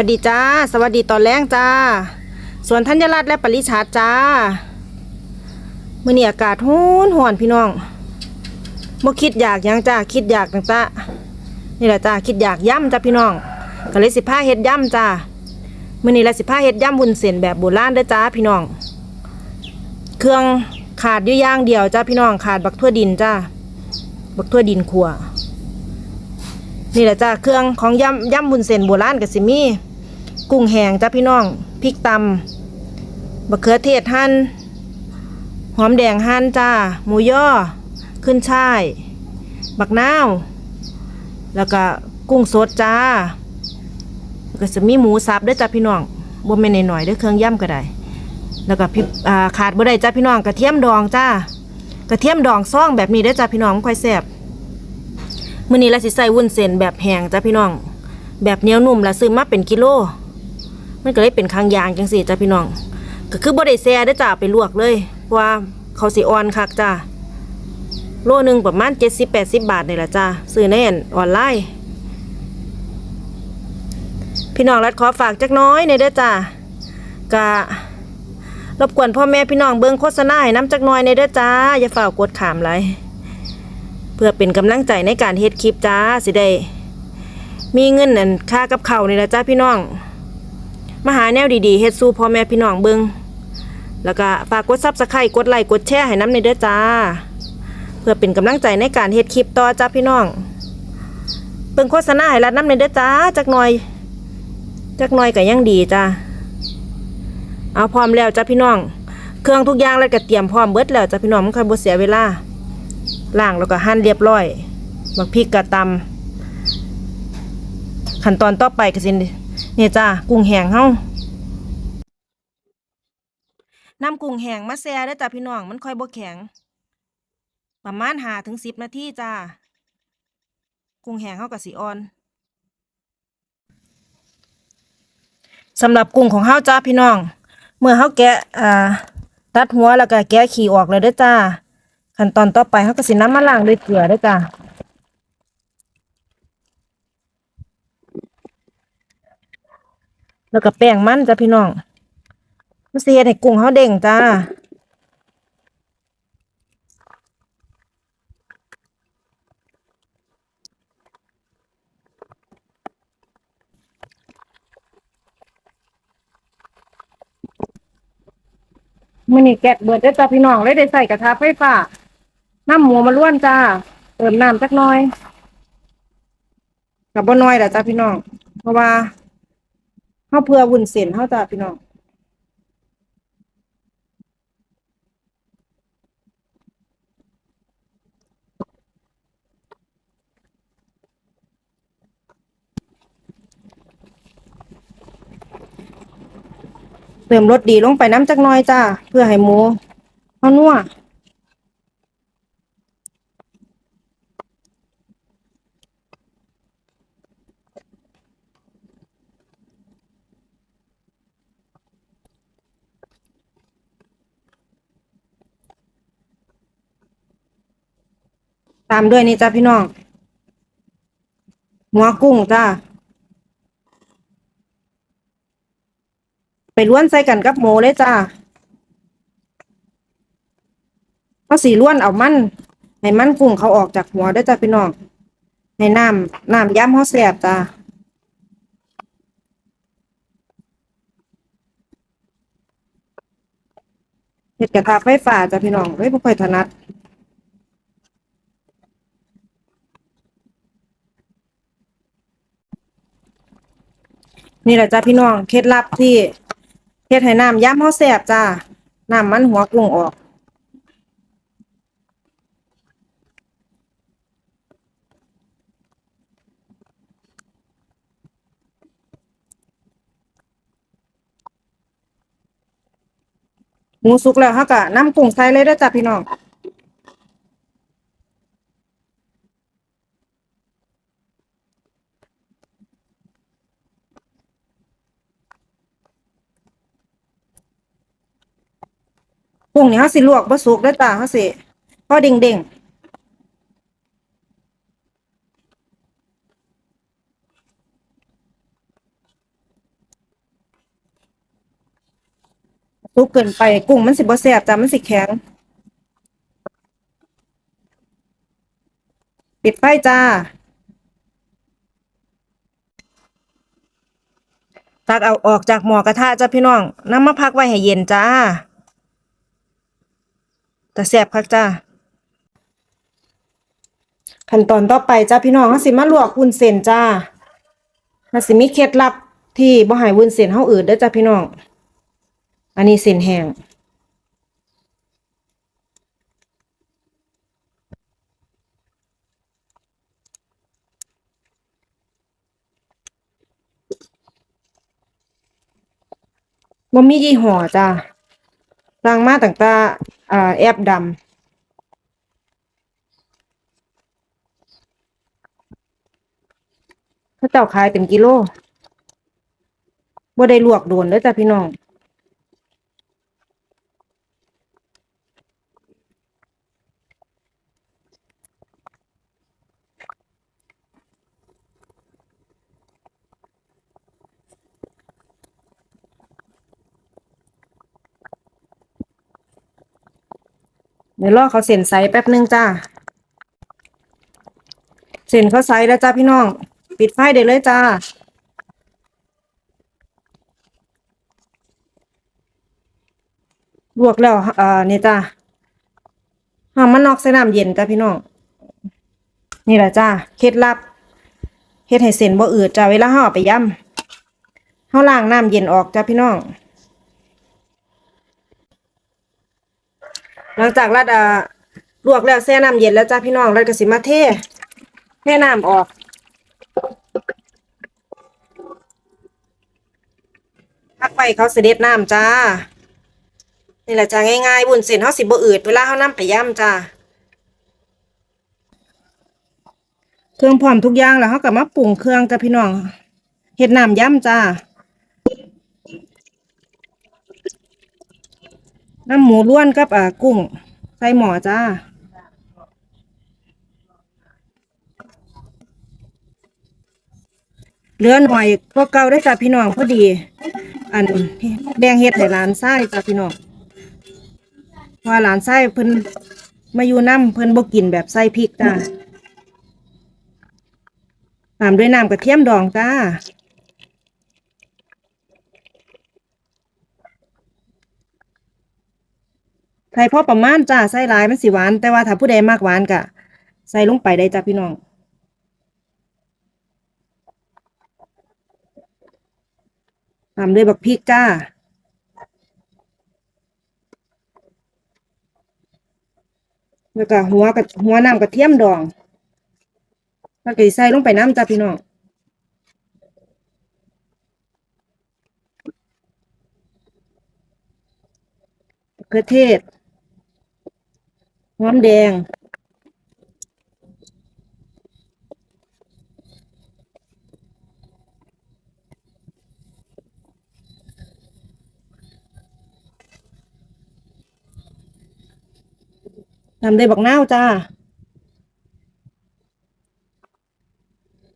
สวัสดีจ้า สวัสดีตอนแรงจ้า ส่วนธัญรัตน์และปริชาตจ้ามื่อนี้อากาศร้อนหอนพี่น้องบ่คิดอยากยังจ้าคิดอยากต่างตะนี่แหละจ้าคิดอยากย่ำจ้าพี่น้องก็เลยสิผ้าเฮ็ดย่ำจ้ามื่อนี้ละสิผ้าเฮ็ดย่ำวุ้นเส้นแบบโบราณเด้อจ้าพี่น้อง เครื่องขาดอยู่อย่างเดียวจ้าพี่น้องขาดบักทั่วดินจ้าบักทั่วดินขัวนี่แหละจ้าเครื่องของยำยำบุญเส้นโบราณกับสิมี่ กุ้งแห้งจ้าพี่น้องพริกตำบะเขือเทศหั่นหอมแดงหั่นจ้า หมูย่อ ขึ้นช่าย บักนาว แล้วก็กุ้งสดจ้าก็จะมีหมูสับด้วยจ้าพี่น้องบ่แม่นหน่อยด้วยเครื่องย่ำก็ได้ แล้วก็พริกอ่าขาดบ่ได้จ้าพี่น้องกระเทียมดองจ้ากระเทียมดองซ่องแบบนี้ด้อจ้าพี่น้องค่อยแซ่บมื้อนี้เราสิใส่วุ้นเส้นแบบแห้งจ้ะพี่น้อง แบบเนียวนุ่มละซื้อมาเป็นกิโล มันก็เลยเป็นคางยางจังสี่จ้ะพี่น้อง ก็คือบ่ได้แซ่ได้จ้าไปลวกเลยเพราะว่าเขาสิอ่อนคักจ้ะโลหนึ่งประมาณ70-80บาทนี่แหละจ้ะซื้อในอันออนไลน์พี่น้องรัดขอฝากจักน้อยในเด้อจ้ะกะรบกวนพ่อแม่พี่น้องเบิ่งโฆษณาให้น้ำจักน้อยในเด้อจ้าอย่าฝ่ากดขามหลยเพื่อเป็นกำลังใจในการเฮ็ดคลิปจ้าสิได้มีเงินนั่นค่ากับเขานี่ละจ้าพี่น้อง มาหาแนวดีๆเฮ็ดสู้พ่อแม่พี่น้องเบิงแล้วก็ฝากกดซับสไครต์กดไลค์กดแชร์ให้น้ำในเด้อจ้า เพื่อเป็นกำลังใจในการเฮ็ดคลิปต่อจ้าพี่น้องเบิ่งโฆษณาให้รัดน้ำในเด้อจ้าจักหน่อยจักหน่อยก็ยังดีจ้าเอาพร้อมแล้วจ้าพี่น้อง เครื่องทุกอย่างแล้วก็เตรียมพร้อมเบิดแล้วจ้าพี่น้องมันค่อยบ่เสียเวลาล่างแล้วก็หั่นเรียบร้อยบักพริกกระตำขั้นตอนต่อไปก็สิ นี่จ้ากุ้งแห้งเฮานำกุ้งแห้งมาแช่ได้จ้าพี่น้องมันค่อยบ่แข็ง ประมาณหาถึงสิบนาทีจ้ากุ้งแห้งเฮากับสีอ่อนสำหรับกุ้งของเฮาจ้าพี่น้อง เมื่อเฮาแกะอ่าตัดหัวแล้วก็แกะขี้ออกเลยเด้อจ้า ขั้นตอนต่อไปเขาก็สิน้ำมาล้างด้วยเกลือด้วยจ้ะ แล้วก็แป้งมันจ้ะพี่น้องมันสิเฮ็ดให้กุ้งเขาเด้งจ้ามื่อนี้แกะเบิดได้จ้าพี่น้องเลยได้ใส่กระทะไฟฟ้าน้ำหมูมาล้วนจ้าเติมน้ำจักน่อยกับบ่น้อยแหละจ้าพี่น้อง เพราะว่า เฮาเพื่อวุ้นเส้นเฮาจ้าพี่น้องเติมรสดีลงไปน้ำจักน่อยจ้า เพื่อให้หมูเฮานัว ตามด้วยนี่จ้าพี่น้อง หัวกุ้งจ้าไปล้วนใส่กันกับหมูเลยจ้าก็สีล้วนเอามันให้มันกุ้งเขาออกจากหัวได้จ้าพี่น้องให้น้ำน้ำย้ำเขาแสบจ้าเห็ดกระทะไฟฟ้าจ้าพี่น้องเฮ้ยบ่ค่อยถนัด นี่แหละจ้าพี่น้องเคล็ดลับที่เฮ็ดให้น้ำย้ำเขาแสบจ้าน้ำมันหัวกุ้งออก หมูสุกแล้วเขาก็น้ำกุ้งใส่เลยเด้จ้าพี่น้อง กุ้งนี่เขาสิลวกผสมได้ตาเขาสิพอเด้งเด้งตุกเกินไปกุ้งมันสิบ่แสบจ้ามันสิแข็งปิดไฟจ้าตักเอาออกจากหม้อกระทะจ้าพี่น้องน้ำมะพักไว้ให้เย็นจ้า แต่แซ่บคักจ้าขั้นตอนต่อไปจ้าพี่น้องเฮาสิมาลวกวุ้นเส้นจ้ามันสิมีเคล็ดลับที่บ่ให้วุ้นเส้นเฮาอืดเด้อจ้าพี่น้อง อันนี้เส้นแห้งบ่มียี่ห้อจ้าสั่งมาตั้งแต่ อ่าแอปดำเขาเจ้าขายเป็นกิโลบ่ได้ลวกโดนเด้อจ้ะพี่น้อง เดี๋ยวรอเขาเส้นใสแป๊บนึงจ้าเส้นเขาใสแล้วจ้าพี่น้อง ปิดไฟได้เลยจ้าลวกแล้วเอ่อนี่จ้าห้ามมันนอกใส่น้ำเย็นจ้าพี่น้อง นี่แหละจ้าเคล็ดลับเฮ็ดให้เส้นบ่อืดจ้าเวลาเฮาเอไปย่ำเฮาล้างน้ำเย็นออกจ้าพี่น้อง หลังจากรัดอ่าลวกแล้วแช่น้ำเย็นแล้วจ้าพี่น้องรัดก็สิมาเทเทน้ำออก พักไปเขาเสด็จน้ำจ้า นี่แหละจ้าง่ายๆบุญเส้นเฮาสิบ่อืดเวลาเฮานำไปย่ำจ้า เครื่องพร้อมทุกอย่างแล้วเฮาก็มาปรุงเครื่องจ้าพี่น้องเฮ็ดน้ำย่ำจ้า น้ำหมูล้วนกับอ่ากุ้ง ใส่หม้อจ้า เหลือหน่อยพวกเก่าได้จ้าพี่น้องพอดี อันแบ่งเฮ็ดให้หลานไส้จ้าพี่น้องพราะว่าหลานไส้เพิ่นมาอยู่น้ำเพิ่นบกินแบบใส่พริกจ้าตามด้วยน้ำกระเทียมดองจ้า ใส่พอประมาณจ้าใส่หลายมันสิหวาน แต่ว่าถ้าผู้ใดมากหวานก็ใส่ลงไปได้จ้าพี่น้องตามด้วยบักพริกจ้าแล้วก็หัวกับหัวน้ำกระเทียมดองแล้วก็ใส่ลงไปน้ำจ้าพี่น้องมะเขือเทศ หอมแดง ทำด้บักนาวจ้า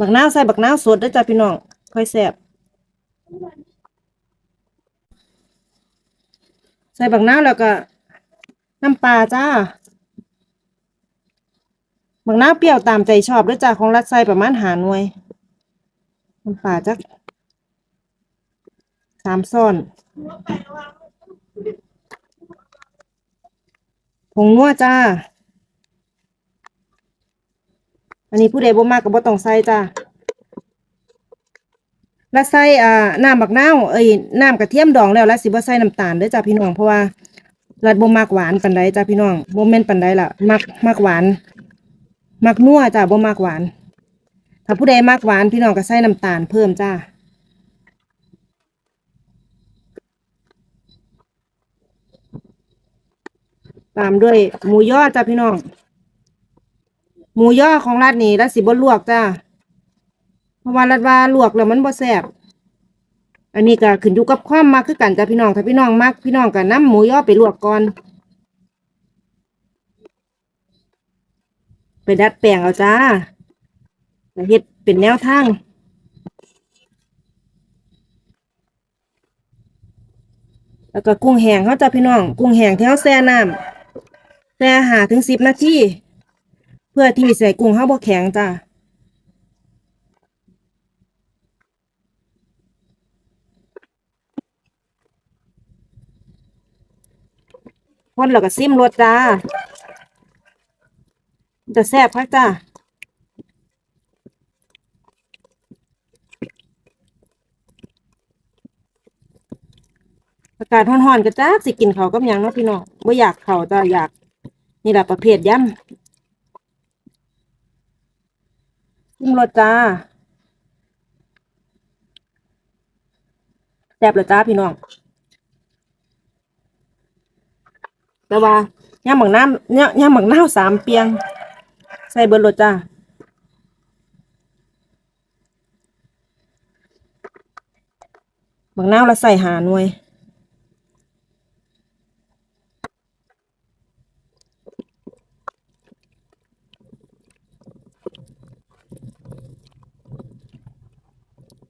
บักนาวใส่บักนาวสดด้อจ้าพี่น้อง ค่อยแซ่บใส่บักนาวแล้วก็น้ำปลาจ้า บักนาเปรี้ยวตามใจชอบด้อจ้าของรัดใส่ประมาณหาหน่วยน้ำปลาจักสามซ้อนผงนัวจ้า อันนี้ผู้ใดบ่มากก็บ่ต้องใส่จ้าแล้วใส่อ่าน้ำบักนาวเอ้ยน้ำกระเทียมดองแล้วแล้วสิบ่ใส่น้ำตาลเด้อจ้าพี่น้องเพราะว่ารัดบ่มักหวานปานใดจ้าพี่น้องบ่แม่นปานใดล่ะมักมักหวาน มักนัวจ้าบ่มักหวาน ถ้าผู้ใดมักหวานพี่น้องก็ใส่น้ำตาลเพิ่มจ้าตามด้วยหมูย่อจ้าพี่น้อง หมูย่อของรัดนี่รัดสิบ่ลวกจ้าเพราะว่ารัดว่าลวกแล้วมันบ่แซ่บอันนี้ก็ขึ้นอยู่กับความมักคือกันจ้าพี่น้องถ้าพี่น้องมักพี่น้องก็นำหมูย่อไปลวกก่อน ไป ดัดแปลงเอาจ้าแล้วเฮ็ดเป็นแนวทางแล้วก็กุ้งแห้งเขาจ้าพี่น้อง กุ้งแห้งที่เขาแช่น้ำแช่หาถึงสิบนาทีเพื่อที่ใส่กุ้งเขาบ่แข็งจ้าคนแล้วก็ซิมรสจ้า จะแซ่บพักจ้าอากาศร้อนๆก็จ้าสิกินเขากับยังเนาะพี่น้องบ่อยากเขาจ้าอยาก นี่แหละประเภทยำชิมรสจ้าแซ่บเลยจ้าพี่น้องแต่ว่าย่ำหมักน้ำย่ำหมักน้าวสามเปียง ใส่เบิดรสจ้าหมักน้าวแล้วใส่หาหน่วย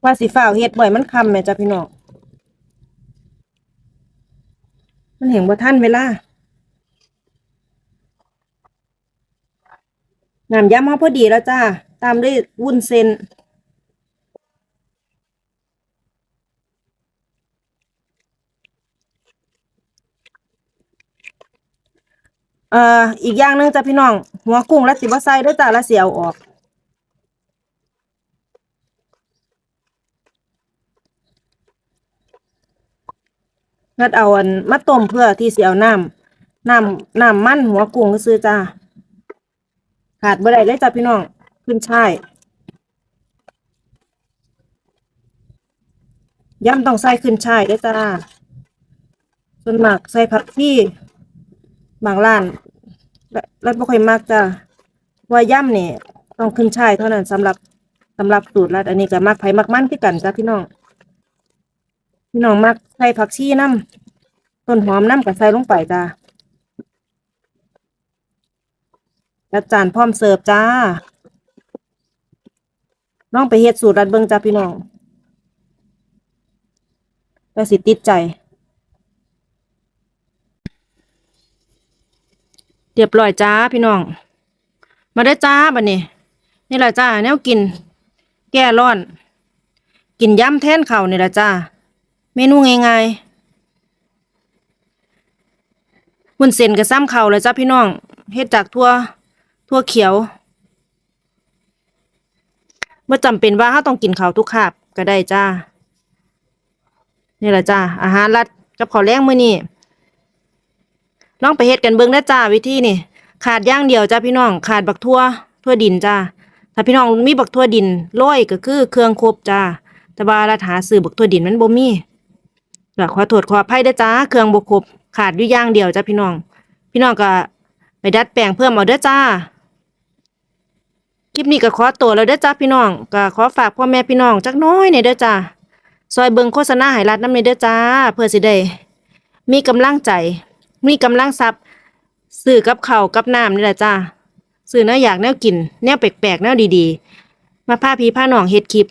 ว่าสิฝ้าเฮ็ดบ่อยมันคำแม่จ้ะพี่น้อง มันเห็นว่าท่านเวลา น้ำยำเฮาพอดีแล้วจ้า ตามด้วยวุ้นเส้นเอ่ออีกอย่างหนึงจ้ะพี่น้อง หัวกุ้งแล้วสิบ่ใส่เด้วยจ้าแล้วสิเอาออก งัดเอาอันมาต้มเพื่อที่เสิเอาน้ำน้ำน้ำมันหัวกุ้งก็ซื้อจ้า ขาดบ่ได้เลยจ้าพี่น้อง ขึ้นช่ายย่ำต้องใส่ขึ้นช่ายเด้จ้าส่วนมากใส่ผักที่บางร้านและและบ่ค่อยมากจ้าว่าย่ำนี่ต้องขึ้นช่ายเท่านั้นสำหรับสำหรับสูตรลัดอันนี้ก็มักไผ่มักมันคือกันจ้าพี่น้อง พี่น้องมักใส่ผักชีน้ำต้นหอมน้ำกับใส่ลงไปจ้า จัดจานพร้อมเสิร์ฟจ้าน้องไปเฮ็ดสูตรรัดเบิงจ้าพี่น้องแล้วสิติดใจ เรียบร้อยจ้าพี่น้อง มาได้จ้าบัดนี้ นี่แหละจ้าแนวกิน แก้ร้อน กินยำแทนเข้านี่แหละจ้า เมนูง่ายๆวุ้นเส้นกับซ้ำเข่าเลยจ้าพี่น้องเฮ็ดจากทั่ว ทั่วเขียวเมื่อจำเป็นว่าเราต้องกินข้าวทุกคาบก็ได้จ้า นี่แหละจ้าอาหารรัดกับข้าวแรงมือนี้ลองไปเฮ็ดกันเบิ่งได้จ้าวิธีนี่ ขาดย่างเดียวจ้าพี่น้อง ขาดบักทั่วทั่วดินจ้าถ้าพี่น้องมีบักทั่วดินร้อยก็คือเครื่องครบจ้าแต่ว่ารัดหาซื้อบักทั่วดินมันบ่มีก็ขอโทษขออภัยเด้จ้าเครื่องบ่ครบขาดอยู่ย่างเดียวจ้าพี่น้อง พี่น้องก็ไปดัดแปลงเพิ่มเอาเด้อจ้า ลิปนี้ก็ขอตัวแล้วเด้อจ้าพี่น้องก็ขอฝากพ่อแม่พี่น้องจักน้อยในเด้อจ้าซอยเบิงโฆษณาให้รัดน้ำในเด้อจ้า เพื่อสิได้มีกำลังใจ มีกำลังทรัพย์ซื้อกับข้าวกับน้ำนี่แหละจ้าซื้อแนวอยากแนวกิน แนวแปลกๆแนวดีๆ มาพาพี่พาน้องเฮ็ดคลิป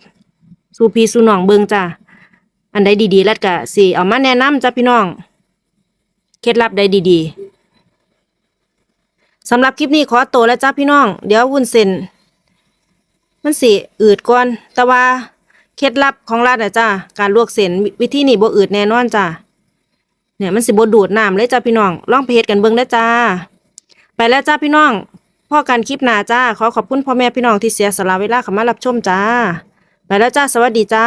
สู่พี่สู่น้องเบิงจ้าอันใดดีๆ แล้วก็สิเอามาแนะนำจ้าพี่น้องเคล็ดลับใดดีๆสำหรับคลิปนี้ขอตัวแล้วจ้าพี่น้อง เดี๋ยววุ้นเส้น มันสิอืดก่อน แต่ว่าเคล็ดลับของรัดอะจ้าการลวกเส้นวิธีนี้บ่อืดแน่นอนจ้าเนี่ยมันสิบ่ดูดน้ำเลยจ้าพี่น้องลองไปเฮ็ดกันเบิ่งได้จ้า ไปแล้วจ้าพี่น้องพ่อกันคลิปหน้าจ้าขอขอบคุณพ่อแม่พี่น้องที่เสียสละเวลาเข้ามารับชมจ้า ไปแล้วจ้าสวัสดีจ้า